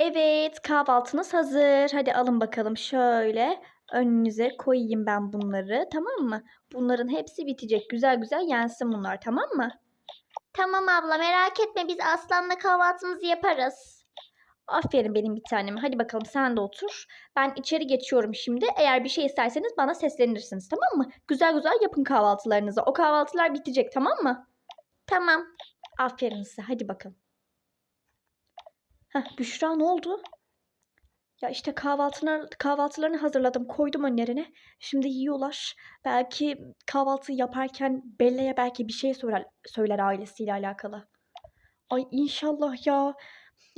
Evet, kahvaltınız hazır. Hadi alın bakalım şöyle önünüze koyayım ben bunları, tamam mı? Bunların hepsi bitecek. Güzel güzel yensin bunlar, tamam mı? Tamam abla merak etme biz Aslan'la kahvaltımızı yaparız. Aferin benim bir tanem. Hadi bakalım sen de otur. Ben içeri geçiyorum şimdi. Eğer bir şey isterseniz bana seslenirsiniz, tamam mı? Güzel güzel yapın kahvaltılarınızı. O kahvaltılar bitecek, tamam mı? Tamam. Aferin size. Hadi bakalım. Heh, Büşra ne oldu? Ya işte kahvaltına, kahvaltılarını hazırladım. Koydum önlerine. Şimdi yiyorlar. Belki kahvaltı yaparken Bella'ya belki bir şey söyler, söyler ailesiyle alakalı. Ay inşallah ya.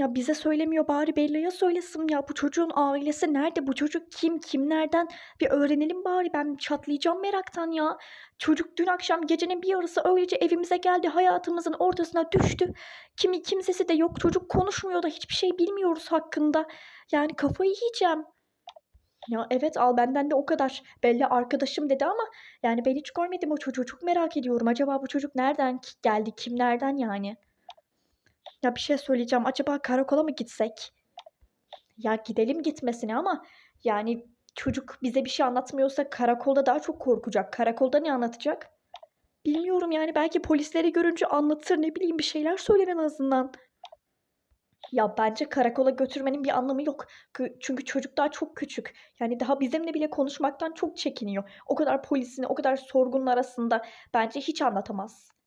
Ya bize söylemiyor bari Bella'ya söylesin ya. Bu çocuğun ailesi nerede? Bu çocuk kim? Kim nereden? Bir öğrenelim bari. Ben çatlayacağım meraktan ya. Çocuk dün akşam gecenin bir yarısı öylece evimize geldi. Hayatımızın ortasına düştü. Kimi kimsesi de yok. Çocuk konuşmuyor da hiçbir şey bilmiyoruz hakkında. Yani kafayı yiyeceğim. Ya evet al benden de o kadar. Belli arkadaşım dedi ama yani ben hiç görmedim o çocuğu. Çok merak ediyorum. Acaba bu çocuk nereden geldi? Kimlerden yani? Ya bir şey söyleyeceğim. Acaba karakola mı gitsek? Ya gidelim gitmesine ama yani çocuk bize bir şey anlatmıyorsa karakolda daha çok korkacak. Karakolda ne anlatacak? Bilmiyorum yani belki polisleri görünce anlatır ne bileyim bir şeyler söyler en azından. Ya bence karakola götürmenin bir anlamı yok. Çünkü çocuk daha çok küçük. Yani daha bizimle bile konuşmaktan çok çekiniyor. O kadar polisin, o kadar sorgunun arasında bence hiç anlatamaz.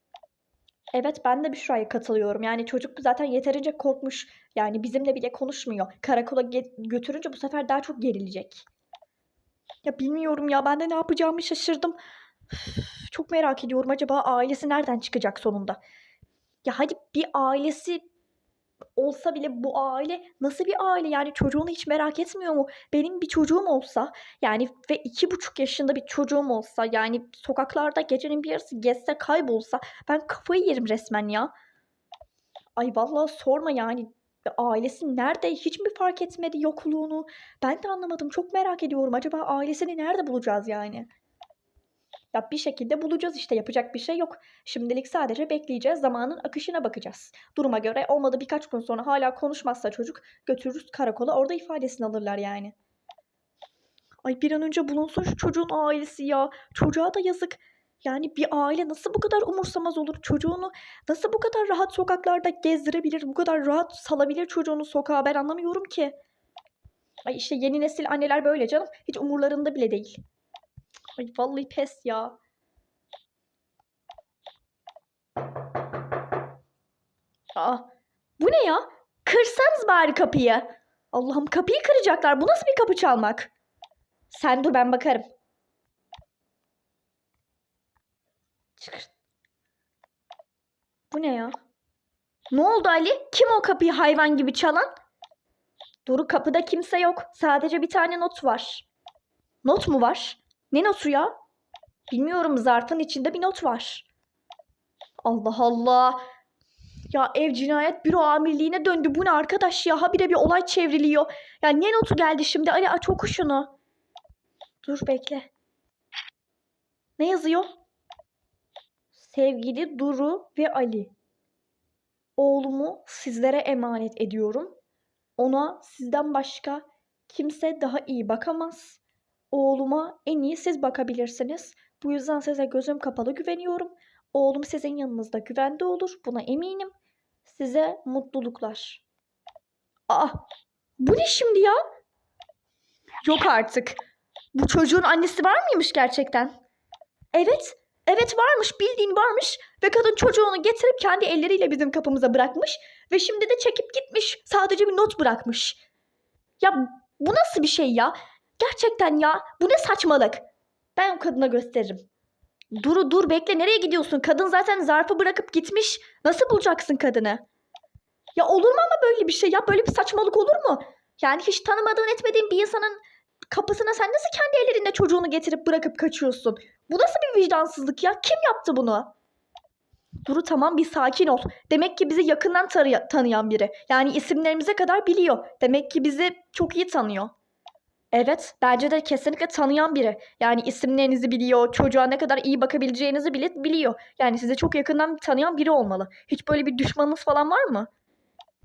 Evet ben de Büşra'ya katılıyorum. Yani çocuk zaten yeterince korkmuş. Yani bizimle bile konuşmuyor. Karakola götürünce bu sefer daha çok gerilecek. Ya bilmiyorum ya ben de ne yapacağımı şaşırdım. Çok merak ediyorum acaba ailesi nereden çıkacak sonunda? Ya hadi bir ailesi olsa bile bu aile nasıl bir aile? Yani çocuğunu hiç merak etmiyor mu? Benim bir çocuğum olsa yani ve iki buçuk yaşında bir çocuğum olsa yani sokaklarda gecenin bir yarısı gezse kaybolsa ben kafayı yerim resmen ya. Ay vallahi sorma yani ailesi nerede hiç mi fark etmedi yokluğunu? Ben de anlamadım çok merak ediyorum acaba ailesini nerede bulacağız yani? Ya bir şekilde bulacağız işte yapacak bir şey yok. Şimdilik sadece bekleyeceğiz zamanın akışına bakacağız. Duruma göre olmadı birkaç gün sonra hala konuşmazsa çocuk götürürüz karakola orada ifadesini alırlar yani. Ay bir an önce bulunsun şu çocuğun ailesi ya. Çocuğa da yazık. Yani bir aile nasıl bu kadar umursamaz olur? Çocuğunu nasıl bu kadar rahat sokaklarda gezdirebilir? Bu kadar rahat salabilir çocuğunu sokağa ben anlamıyorum ki. Ay işte yeni nesil anneler böyle canım. Hiç umurlarında bile değil. Ay vallahi pes ya. Aa, bu ne ya? Kırsanız bari kapıyı. Allah'ım kapıyı kıracaklar. Bu nasıl bir kapı çalmak? Sen dur ben bakarım. Çıkır. Bu ne ya? Ne oldu Ali? Kim o kapıyı hayvan gibi çalan? Duru kapıda kimse yok. Sadece bir tane not var. Not mu var? Ne notu ya? Bilmiyorum zarfın içinde bir not var. Allah Allah. Ya ev cinayet büro amirliğine döndü. Bu ne arkadaş ya? Habire bir olay çevriliyor. Ya ne notu geldi şimdi? Ali aç oku şunu. Dur bekle. Ne yazıyor? Sevgili Duru ve Ali. Oğlumu sizlere emanet ediyorum. Ona sizden başka kimse daha iyi bakamaz. Oğluma en iyi siz bakabilirsiniz. Bu yüzden size gözüm kapalı güveniyorum. Oğlum sizin yanınızda güvende olur. Buna eminim. Size mutluluklar. Aa, bu ne şimdi ya? Yok artık. Bu çocuğun annesi var mıymış gerçekten? Evet, evet varmış, bildiğin varmış ve kadın çocuğunu getirip kendi elleriyle bizim kapımıza bırakmış ve şimdi de çekip gitmiş. Sadece bir not bırakmış. Ya bu nasıl bir şey ya? Gerçekten ya, bu ne saçmalık? Ben o kadına gösteririm. Duru dur bekle nereye gidiyorsun? Kadın zaten zarfı bırakıp gitmiş. Nasıl bulacaksın kadını? Ya olur mu ama böyle bir şey ya? Böyle bir saçmalık olur mu? Yani hiç tanımadığın etmediğin bir insanın kapısına sen nasıl kendi ellerinde çocuğunu getirip bırakıp kaçıyorsun? Bu nasıl bir vicdansızlık ya? Kim yaptı bunu? Duru tamam bir sakin ol. Demek ki bizi yakından tanıyan biri. Yani isimlerimize kadar biliyor. Demek ki bizi çok iyi tanıyor. Evet, bence de kesinlikle tanıyan biri. Yani isimlerinizi biliyor, çocuğa ne kadar iyi bakabileceğinizi bile biliyor. Yani sizi çok yakından tanıyan biri olmalı. Hiç böyle bir düşmanınız falan var mı?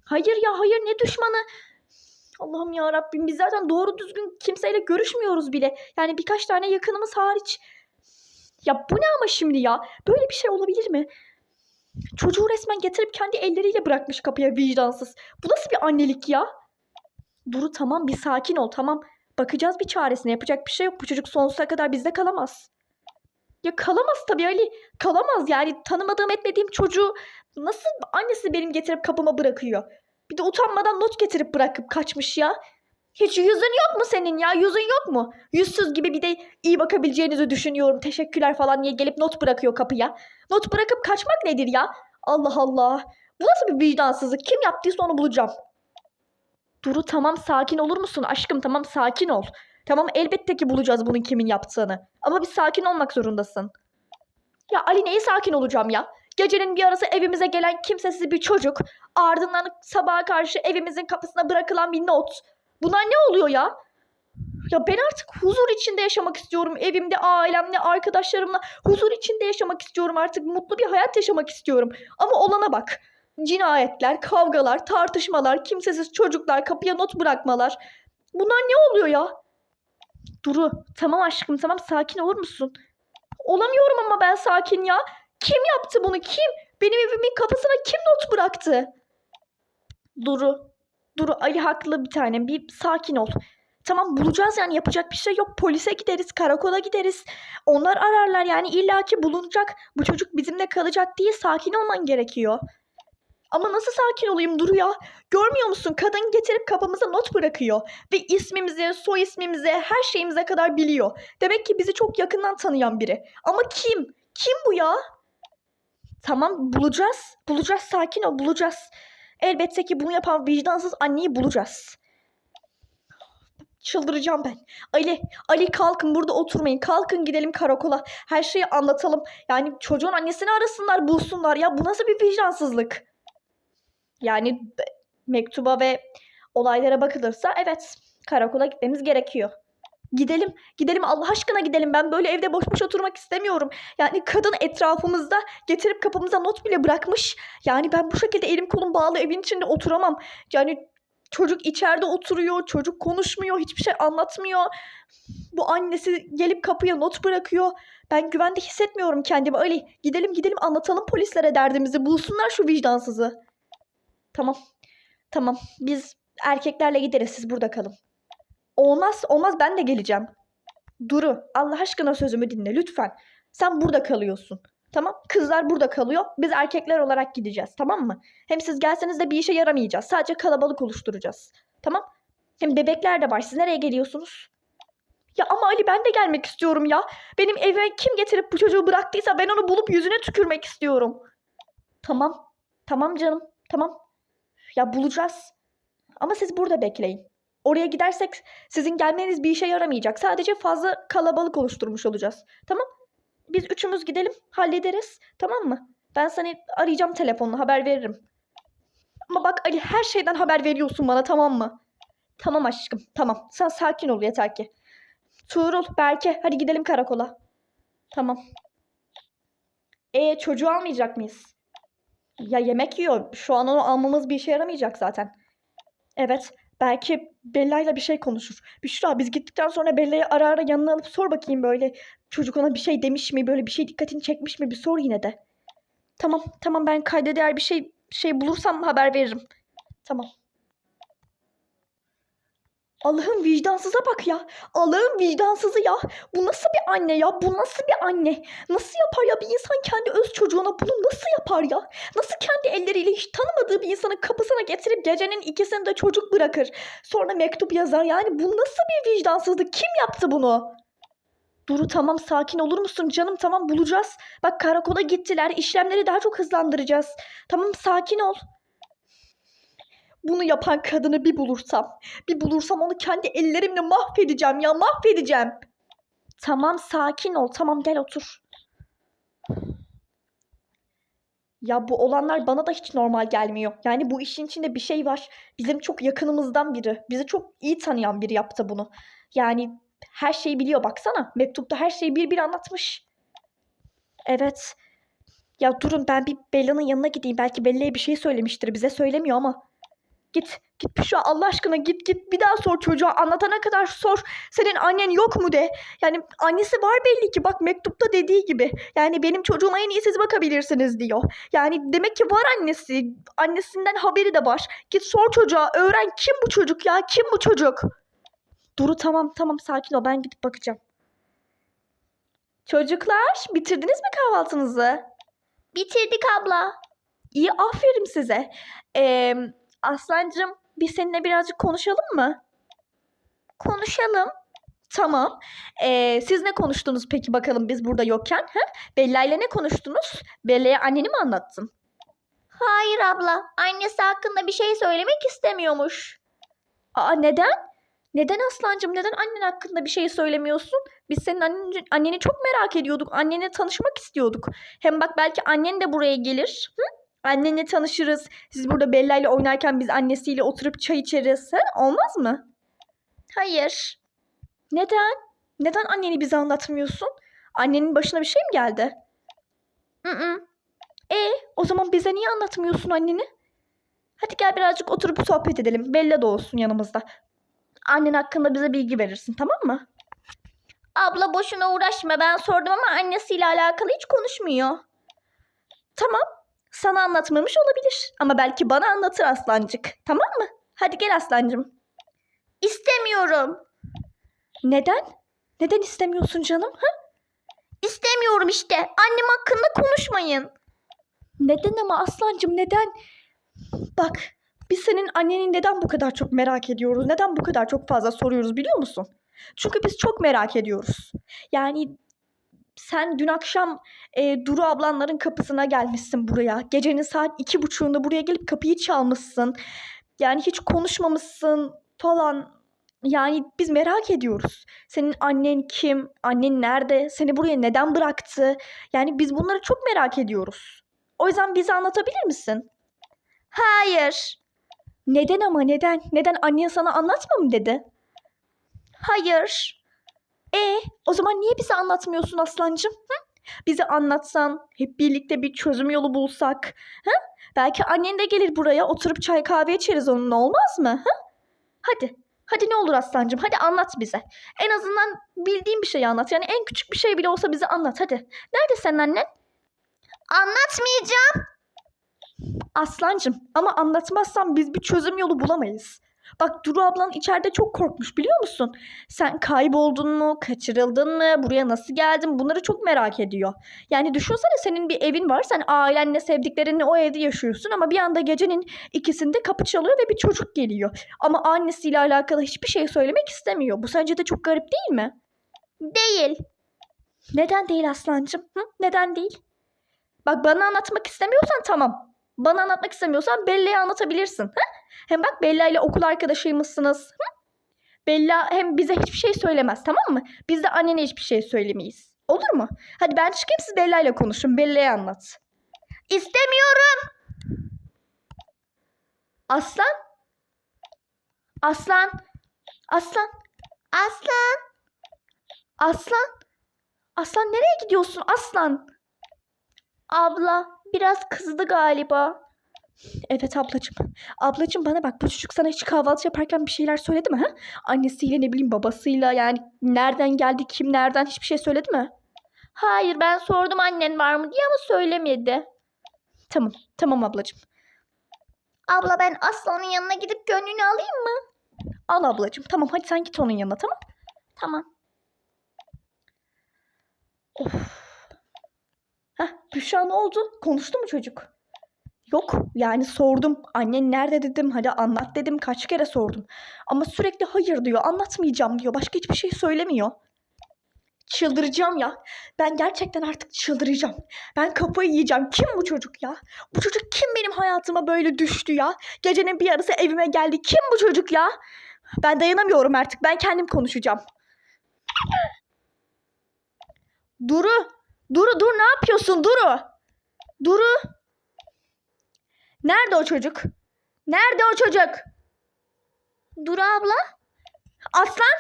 Hayır ya, hayır ne düşmanı? Allah'ım ya Rabbim biz zaten doğru düzgün kimseyle görüşmüyoruz bile. Yani birkaç tane yakınımız hariç. Ya bu ne ama şimdi ya? Böyle bir şey olabilir mi? Çocuğu resmen getirip kendi elleriyle bırakmış kapıya vicdansız. Bu nasıl bir annelik ya? Duru tamam bir sakin ol tamam. Bakacağız bir çaresine yapacak bir şey yok. Bu çocuk sonsuza kadar bizde kalamaz. Ya kalamaz tabii Ali. Kalamaz yani tanımadığım etmediğim çocuğu nasıl annesi benim getirip kapıma bırakıyor? Bir de utanmadan not getirip bırakıp kaçmış ya. Hiç yüzün yok mu senin ya? Yüzün yok mu? Yüzsüz gibi bir de iyi bakabileceğinizi düşünüyorum. Teşekkürler falan diye gelip not bırakıyor kapıya. Not bırakıp kaçmak nedir ya? Allah Allah. Bu nasıl bir vicdansızlık? Kim yaptıysa onu bulacağım. Duru tamam sakin olur musun? Aşkım tamam sakin ol. Tamam elbette ki bulacağız bunun kimin yaptığını. Ama bir sakin olmak zorundasın. Ya Ali neyi sakin olacağım ya? Gecenin bir arası evimize gelen kimsesiz bir çocuk. Ardından sabaha karşı evimizin kapısına bırakılan bir not. Bunlar ne oluyor ya? Ya ben artık huzur içinde yaşamak istiyorum. Evimde, ailemle, arkadaşlarımla huzur içinde yaşamak istiyorum. Artık mutlu bir hayat yaşamak istiyorum. Ama olana bak. Cinayetler, kavgalar, tartışmalar, kimsesiz çocuklar, kapıya not bırakmalar. Bunlar ne oluyor ya? Duru, tamam aşkım tamam sakin olur musun? Olamıyorum ama ben sakin ya. Kim yaptı bunu? Kim? Benim evimin kapısına kim not bıraktı? Duru. Duru Ali haklı bir tanem. Bir sakin ol. Tamam bulacağız yani yapacak bir şey yok. Polise gideriz, karakola gideriz. Onlar ararlar yani illaki bulunacak. Bu çocuk bizimle kalacak diye sakin olman gerekiyor. Ama nasıl sakin olayım Duru ya? Görmüyor musun? Kadın getirip kapımıza not bırakıyor. Ve ismimizi, soy ismimizi, her şeyimize kadar biliyor. Demek ki bizi çok yakından tanıyan biri. Ama kim? Kim bu ya? Tamam bulacağız. Bulacağız sakin ol bulacağız. Elbette ki bunu yapan vicdansız anneyi bulacağız. Çıldıracağım ben. Ali, Ali kalkın burada oturmayın. Kalkın gidelim karakola. Her şeyi anlatalım. Yani çocuğun annesini arasınlar, bulsunlar. Ya bu nasıl bir vicdansızlık? Yani mektuba ve olaylara bakılırsa evet karakola gitmemiz gerekiyor. Gidelim, gidelim Allah aşkına gidelim. Ben böyle evde boş boş oturmak istemiyorum. Yani kadın etrafımızda getirip kapımıza not bile bırakmış. Yani ben bu şekilde elim kolum bağlı evin içinde oturamam. Yani çocuk içeride oturuyor, çocuk konuşmuyor, hiçbir şey anlatmıyor. Bu annesi gelip kapıya not bırakıyor. Ben güvende hissetmiyorum kendimi. Ali gidelim gidelim anlatalım polislere derdimizi. Bulsunlar şu vicdansızı. Tamam. Tamam. Biz erkeklerle gideriz. Siz burada kalın. Olmaz. Olmaz. Ben de geleceğim. Duru. Allah aşkına sözümü dinle lütfen. Sen burada kalıyorsun. Tamam. Kızlar burada kalıyor. Biz erkekler olarak gideceğiz. Tamam mı? Hem siz gelseniz de bir işe yaramayacağız. Sadece kalabalık oluşturacağız. Tamam. Hem bebekler de var. Siz nereye geliyorsunuz? Ya ama Ali ben de gelmek istiyorum ya. Benim eve kim getirip bu çocuğu bıraktıysa ben onu bulup yüzüne tükürmek istiyorum. Tamam. Tamam canım. Tamam. Ya bulacağız. Ama siz burada bekleyin. Oraya gidersek sizin gelmeniz bir işe yaramayacak. Sadece fazla kalabalık oluşturmuş olacağız. Tamam? Biz üçümüz gidelim, hallederiz. Tamam mı? Ben seni arayacağım telefonla, haber veririm. Ama bak Ali her şeyden haber veriyorsun bana tamam mı? Tamam aşkım, tamam. Sen sakin ol yeter ki. Tuğrul, Berke, hadi gidelim karakola. Tamam. E çocuğu almayacak mıyız? Ya yemek yiyor. Şu an onu almamız bir işe yaramayacak zaten. Evet. Belki Bella'yla bir şey konuşur. Büşra biz gittikten sonra Bella'yı ara ara yanına alıp sor bakayım böyle. Çocuk ona bir şey demiş mi? Böyle bir şey dikkatini çekmiş mi? Bir sor yine de. Tamam. Tamam ben kayda değer bir şey şey bulursam haber veririm. Tamam. Allah'ın vicdansıza bak ya. Allah'ın vicdansızı ya. Bu nasıl bir anne ya? Bu nasıl bir anne? Nasıl yapar ya? Bir insan kendi öz çocuğuna bunu nasıl yapar ya? Nasıl kendi elleriyle hiç tanımadığı bir insanın kapısına getirip gecenin ikisinde çocuk bırakır. Sonra mektup yazar. Yani bu nasıl bir vicdansızlık? Kim yaptı bunu? Duru tamam sakin olur musun canım tamam bulacağız. Bak karakola gittiler işlemleri daha çok hızlandıracağız. Tamam sakin ol. Bunu yapan kadını bir bulursam, bir bulursam onu kendi ellerimle mahvedeceğim ya mahvedeceğim. Tamam sakin ol tamam gel otur. Ya bu olanlar bana da hiç normal gelmiyor. Yani bu işin içinde bir şey var. Bizim çok yakınımızdan biri, bizi çok iyi tanıyan biri yaptı bunu. Yani her şeyi biliyor baksana. Mektupta her şeyi bir bir anlatmış. Evet. Ya durun ben bir Bella'nın yanına gideyim. Belki Bella'ya bir şey söylemiştir. Bize söylemiyor ama. Git. Git Büşra Allah aşkına git git bir daha sor çocuğa anlatana kadar sor. Senin annen yok mu de. Yani annesi var belli ki bak mektupta dediği gibi. Yani benim çocuğuma en iyi siz bakabilirsiniz diyor. Yani demek ki var annesi. Annesinden haberi de var. Git sor çocuğa öğren kim bu çocuk ya kim bu çocuk. Duru tamam tamam sakin ol ben gidip bakacağım. Çocuklar bitirdiniz mi kahvaltınızı? Bitirdik abla. İyi aferin size. Ee, Aslancığım biz seninle birazcık konuşalım mı? Konuşalım. Tamam. Ee, siz ne konuştunuz peki bakalım biz burada yokken? Ha? Bella ile ne konuştunuz? Bella'ya anneni mi anlattın? Hayır abla. Annesi hakkında bir şey söylemek istemiyormuş. Aa neden? Neden Aslancığım? Neden annen hakkında bir şey söylemiyorsun? Biz senin anneni, anneni çok merak ediyorduk. Annenle tanışmak istiyorduk. Hem bak belki annen de buraya gelir. Hı? Annenle tanışırız. Siz burada Bella ile oynarken biz annesiyle oturup çay içeriz. Ha? Olmaz mı? Hayır. Neden? Neden anneni bize anlatmıyorsun? Annenin başına bir şey mi geldi? Mm-mm. E, o zaman bize niye anlatmıyorsun anneni? Hadi gel birazcık oturup sohbet edelim. Bella da olsun yanımızda. Annen hakkında bize bilgi verirsin tamam mı? Abla boşuna uğraşma. Ben sordum ama annesiyle alakalı hiç konuşmuyor. Tamam. Sana anlatmamış olabilir. Ama belki bana anlatır aslancık. Tamam mı? Hadi gel aslancım. İstemiyorum. Neden? Neden istemiyorsun canım? Ha? İstemiyorum işte. Annem hakkında konuşmayın. Neden ama aslancım neden? Bak biz senin annenin neden bu kadar çok merak ediyoruz? Neden bu kadar çok fazla soruyoruz biliyor musun? Çünkü biz çok merak ediyoruz. Yani sen dün akşam e, Duru ablanların kapısına gelmişsin buraya. Gecenin saat iki buçuğunda buraya gelip kapıyı çalmışsın. Yani hiç konuşmamışsın falan. Yani biz merak ediyoruz. Senin annen kim? Annen nerede? Seni buraya neden bıraktı? Yani biz bunları çok merak ediyoruz. O yüzden bize anlatabilir misin? Hayır. Neden ama neden? Neden annen sana anlatma mı dedi? Hayır. E o zaman niye bize anlatmıyorsun aslancım? Hı? Bize anlatsan, hep birlikte bir çözüm yolu bulsak. Hı? Belki annen de gelir buraya oturup çay kahve içeriz onunla olmaz mı? Hı? Hadi. Hadi ne olur aslancım hadi anlat bize. En azından bildiğin bir şeyi anlat. Yani en küçük bir şey bile olsa bize anlat hadi. Nerede senin annen? Anlatmayacağım. Aslancım ama anlatmazsan biz bir çözüm yolu bulamayız. Bak Duru ablan içeride çok korkmuş biliyor musun? Sen kayboldun mu, kaçırıldın mı, buraya nasıl geldin bunları çok merak ediyor. Yani düşünsene senin bir evin var, sen ailenle sevdiklerinle o evde yaşıyorsun ama bir anda gecenin ikisinde kapı çalıyor ve bir çocuk geliyor. Ama annesiyle alakalı hiçbir şey söylemek istemiyor. Bu sence de çok garip değil mi? Değil. Neden değil aslancım? Hı? Neden değil? Bak bana anlatmak istemiyorsan tamam. Bana anlatmak istemiyorsan Bella'ya anlatabilirsin. Ha? Hem bak Bella ile okul arkadaşıymışsınız. Hı? Bella hem bize hiçbir şey söylemez tamam mı? Biz de annene hiçbir şey söylemeyiz. Olur mu? Hadi ben çıkayım siz Bella ile konuşun. Bella'ya anlat. İstemiyorum. Aslan? Aslan? Aslan? Aslan. Aslan? Aslan nereye gidiyorsun aslan? Abla biraz kızdı galiba. Evet ablacığım. Ablacığım bana bak bu çocuk sana hiç kahvaltı yaparken bir şeyler söyledi mi? Ha? Annesiyle ne bileyim babasıyla yani nereden geldi kim nereden hiçbir şey söyledi mi? Hayır ben sordum annen var mı diye ama söylemedi. Tamam tamam ablacığım. Abla ben Aslan'ın yanına gidip gönlünü alayım mı? Al ablacığım tamam hadi sen git onun yanına tamam. Tamam. Of. Heh Büşra ne oldu? Konuştu mu çocuk? Yok yani sordum. Annen nerede dedim. Hadi anlat dedim. Kaç kere sordum. Ama sürekli hayır diyor. Anlatmayacağım diyor. Başka hiçbir şey söylemiyor. Çıldıracağım ya. Ben gerçekten artık çıldıracağım. Ben kafayı yiyeceğim. Kim bu çocuk ya? Bu çocuk kim benim hayatıma böyle düştü ya? Gecenin bir yarısı evime geldi. Kim bu çocuk ya? Ben dayanamıyorum artık. Ben kendim konuşacağım. Duru. Duru dur ne yapıyorsun Duru? Duru. Nerede o çocuk? Nerede o çocuk? Dur abla. Aslan?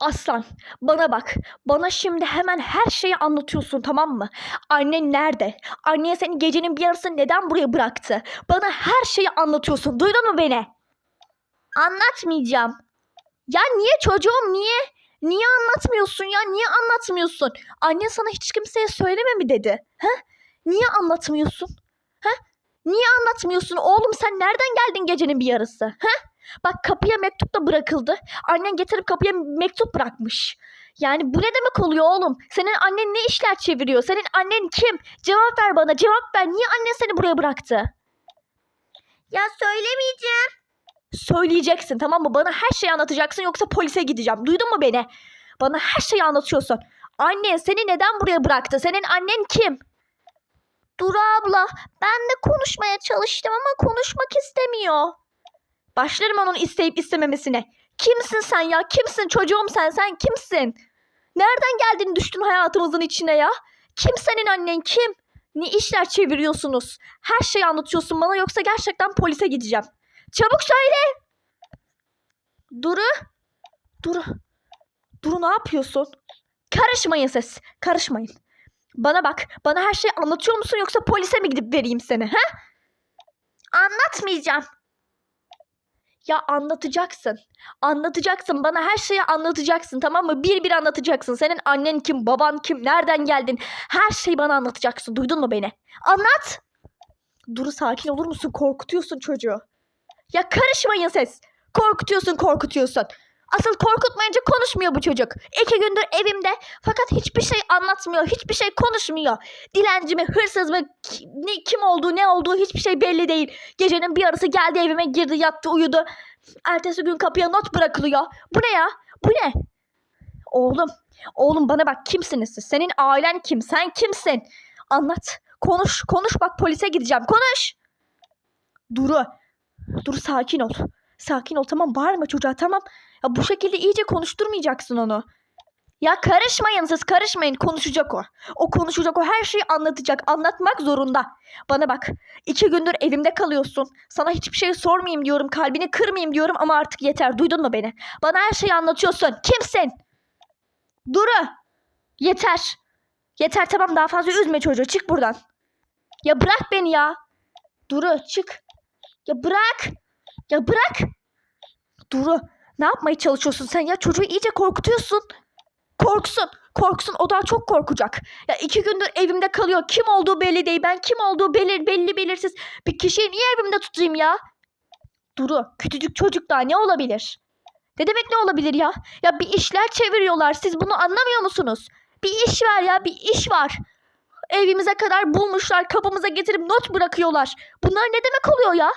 Aslan bana bak. Bana şimdi hemen her şeyi anlatıyorsun tamam mı? Annen nerede? Anneye seni gecenin bir yarısı neden buraya bıraktı? Bana her şeyi anlatıyorsun. Duydun mu beni? Anlatmayacağım. Ya niye çocuğum niye? Niye anlatmıyorsun ya? Niye anlatmıyorsun? Annen sana hiç kimseye söyleme mi dedi? Ha? Niye anlatmıyorsun? Ha? Niye anlatmıyorsun? Oğlum sen nereden geldin gecenin bir yarısı? Ha? Bak kapıya mektup da bırakıldı. Annen getirip kapıya mektup bırakmış. Yani bu ne demek oluyor oğlum? Senin annen ne işler çeviriyor? Senin annen kim? Cevap ver bana, cevap ver. Niye annen seni buraya bıraktı? Ya söylemeyeceğim. Söyleyeceksin tamam mı? Bana her şeyi anlatacaksın yoksa polise gideceğim. Duydun mu beni? Bana her şeyi anlatıyorsun. Annen seni neden buraya bıraktı? Senin annen kim? Duru abla ben de konuşmaya çalıştım ama konuşmak istemiyor. Başlarım onun isteyip istememesine. Kimsin sen ya? Kimsin çocuğum sen? Sen kimsin? Nereden geldin düştün hayatımızın içine ya? Kim senin annen kim? Ne işler çeviriyorsunuz? Her şeyi anlatıyorsun bana yoksa gerçekten polise gideceğim. Çabuk söyle. Duru. Duru. Duru ne yapıyorsun? Karışmayın siz. Karışmayın. Bana bak. Bana her şeyi anlatıyor musun yoksa polise mi gidip vereyim seni? He? Anlatmayacağım. Ya anlatacaksın. Anlatacaksın. Bana her şeyi anlatacaksın tamam mı? Bir bir anlatacaksın. Senin annen kim, baban kim, nereden geldin? Her şeyi bana anlatacaksın. Duydun mu beni? Anlat. Duru sakin olur musun? Korkutuyorsun çocuğu. Ya karışmayın ses. Korkutuyorsun, korkutuyorsun. Asıl korkutmayınca konuşmuyor bu çocuk. İki gündür evimde fakat hiçbir şey anlatmıyor, hiçbir şey konuşmuyor. Dilenci mi, hırsız mı, ne, kim olduğu, ne olduğu hiçbir şey belli değil. Gecenin bir yarısı geldi evime girdi, yattı, uyudu. Ertesi gün kapıya not bırakılıyor. Bu ne ya? Bu ne? Oğlum, oğlum bana bak kimsiniz siz? Senin ailen kim? Sen kimsin? Anlat. Konuş, konuş bak polise gideceğim. Konuş. Duru. Duru sakin ol. Sakin ol tamam bağırma çocuğa tamam. Ya bu şekilde iyice konuşturmayacaksın onu. Ya karışmayın siz karışmayın konuşacak o. O konuşacak o her şeyi anlatacak anlatmak zorunda. Bana bak iki gündür evimde kalıyorsun. Sana hiçbir şey sormayayım diyorum kalbini kırmayayım diyorum ama artık yeter duydun mu beni? Bana her şeyi anlatıyorsun kimsin? Duru yeter. Yeter tamam daha fazla üzme çocuğu çık buradan. Ya bırak beni ya. Duru çık. Ya bırak. Ya bırak. Duru ne yapmaya çalışıyorsun sen ya? Çocuğu iyice korkutuyorsun. Korksun. Korksun. O daha çok korkacak. Ya iki gündür evimde kalıyor. Kim olduğu belli değil. Ben kim olduğu belli, belli belirsiz. Bir kişiyi niye evimde tutayım ya? Duru. Küçücük çocuk daha ne olabilir? Ne demek ne olabilir ya? Ya bir işler çeviriyorlar. Siz bunu anlamıyor musunuz? Bir iş var ya. Bir iş var. Evimize kadar bulmuşlar. Kapımıza getirip not bırakıyorlar. Bunlar ne demek oluyor ya?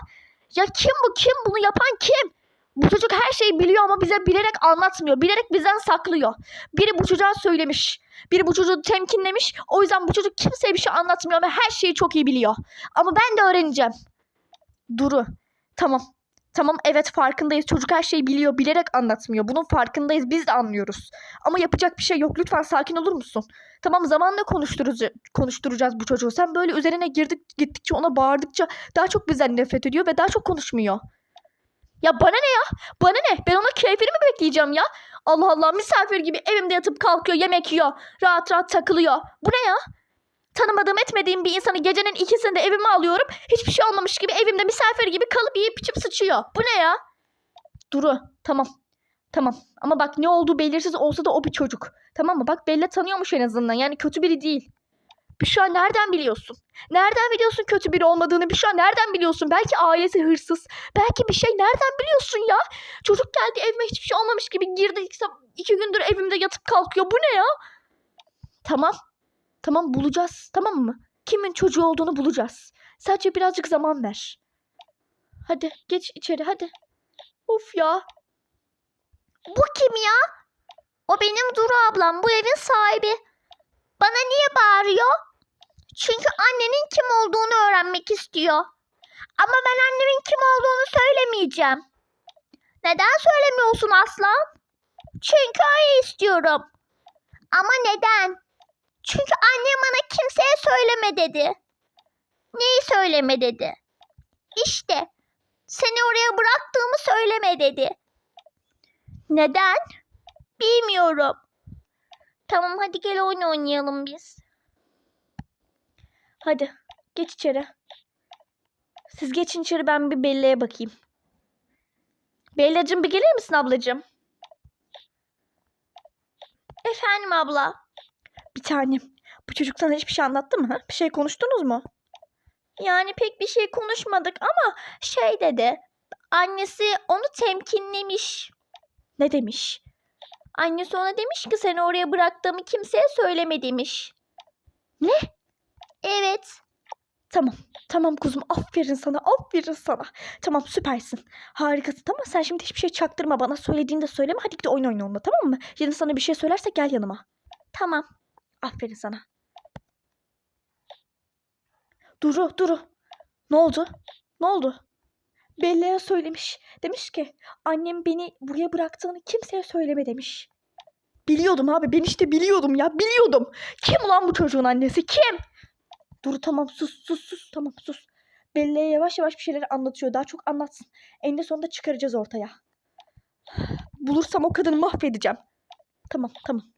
Ya kim bu? Kim? Bunu yapan kim? Bu çocuk her şeyi biliyor ama bize bilerek anlatmıyor. Bilerek bizden saklıyor. Biri bu çocuğa söylemiş. Biri bu çocuğu temkinlemiş. O yüzden bu çocuk kimseye bir şey anlatmıyor ve her şeyi çok iyi biliyor. Ama ben de öğreneceğim. Duru. Tamam. Tamam evet farkındayız. Çocuk her şeyi biliyor. Bilerek anlatmıyor. Bunun farkındayız. Biz de anlıyoruz. Ama yapacak bir şey yok. Lütfen sakin olur musun? Tamam zamanla konuşturacağız, konuşturacağız bu çocuğu. Sen böyle üzerine girdik gittikçe ona bağırdıkça daha çok bizden nefret ediyor ve daha çok konuşmuyor. Ya bana ne ya? Bana ne? Ben ona keyfini mi bekleyeceğim ya? Allah Allah misafir gibi evimde yatıp kalkıyor, yemek yiyor, rahat rahat takılıyor. Bu ne ya? Tanımadığım etmediğim bir insanı gecenin ikisinde evime alıyorum. Hiçbir şey olmamış gibi evimde misafir gibi kalıp yiyip içip sıçıyor. Bu ne ya? Duru tamam. Tamam ama bak ne olduğu belirsiz olsa da o bir çocuk. Tamam mı? Bak Bella tanıyormuş en azından. Yani kötü biri değil. Büşra nereden biliyorsun? Nereden biliyorsun kötü biri olmadığını? Büşra nereden biliyorsun? Belki ailesi hırsız. Belki bir şey nereden biliyorsun ya? Çocuk geldi evime hiçbir şey olmamış gibi girdi. İki, iki gündür evimde yatıp kalkıyor. Bu ne ya? Tamam. Tamam bulacağız. Tamam mı? Kimin çocuğu olduğunu bulacağız. Sadece birazcık zaman ver. Hadi geç içeri hadi. Of ya. Bu kim ya? O benim Duru ablam. Bu evin sahibi. Bana niye bağırıyor? Çünkü annenin kim olduğunu öğrenmek istiyor. Ama ben annemin kim olduğunu söylemeyeceğim. Neden söylemiyorsun aslan? Çünkü öyle istiyorum. Ama neden? Çünkü annem bana kimseye söyleme dedi. Neyi söyleme dedi? İşte seni oraya bıraktığımı söyleme dedi. Neden? Bilmiyorum. Tamam hadi gel oyun oynayalım biz. Hadi geç içeri. Siz geçin içeri ben bir Bella'ya bakayım. Bella'cığım bir gelir misin ablacığım? Efendim abla. Bir tanem. Bu çocuk sana hiçbir şey anlattı mı? Bir şey konuştunuz mu? Yani pek bir şey konuşmadık ama şey dedi. Annesi onu temkinlemiş. Ne demiş? Annesi ona demiş ki seni oraya bıraktığımı kimseye söyleme demiş. Ne? Evet. Tamam. Tamam kuzum. Aferin sana. Aferin sana. Tamam süpersin. Harikasın. Tamam sen şimdi hiçbir şey çaktırma bana. Söylediğini de söyleme. Hadi git oyun oyna onunla tamam mı? Şimdi sana bir şey söylerse gel yanıma. Tamam. Aferin sana. Duru, Duru. Ne oldu? Ne oldu? Bella'ya söylemiş. Demiş ki annem beni buraya bıraktığını kimseye söyleme demiş. Biliyordum abi. Ben işte biliyordum ya. Biliyordum. Kim ulan bu çocuğun annesi? Kim? Duru tamam sus sus sus. Tamam sus. Bella'ya yavaş yavaş bir şeyler anlatıyor. Daha çok anlatsın. Eninde sonunda çıkaracağız ortaya. Bulursam o kadını mahvedeceğim. Tamam tamam.